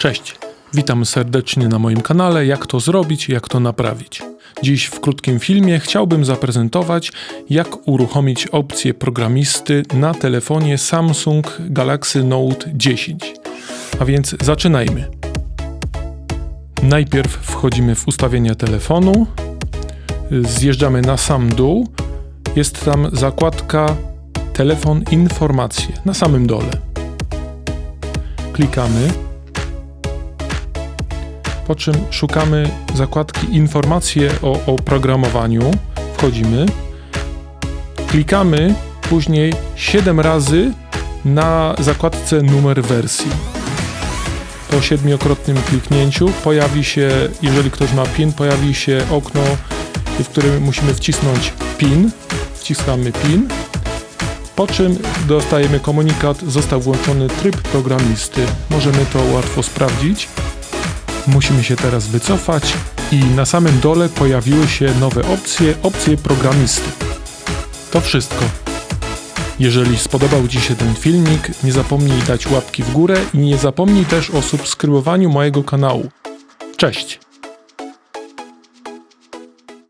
Cześć, witam serdecznie na moim kanale Jak to zrobić, jak to naprawić. Dziś w krótkim filmie chciałbym zaprezentować, jak uruchomić opcję programisty na telefonie Samsung Galaxy Note 10. A więc zaczynajmy. Najpierw wchodzimy w ustawienia telefonu, zjeżdżamy na sam dół, jest tam zakładka Telefon Informacje na samym dole. Klikamy po czym szukamy zakładki Informacje o oprogramowaniu. Wchodzimy, klikamy później 7 razy na zakładce numer wersji. Po siedmiokrotnym kliknięciu pojawi się, jeżeli ktoś ma PIN, pojawi się okno, w którym musimy wcisnąć PIN. Wciskamy PIN, po czym dostajemy komunikat, został włączony tryb programisty. Możemy to łatwo sprawdzić. Musimy się teraz wycofać i na samym dole pojawiły się nowe opcje, opcje programisty. To wszystko. Jeżeli spodobał Ci się ten filmik, nie zapomnij dać łapki w górę i nie zapomnij też o subskrybowaniu mojego kanału. Cześć!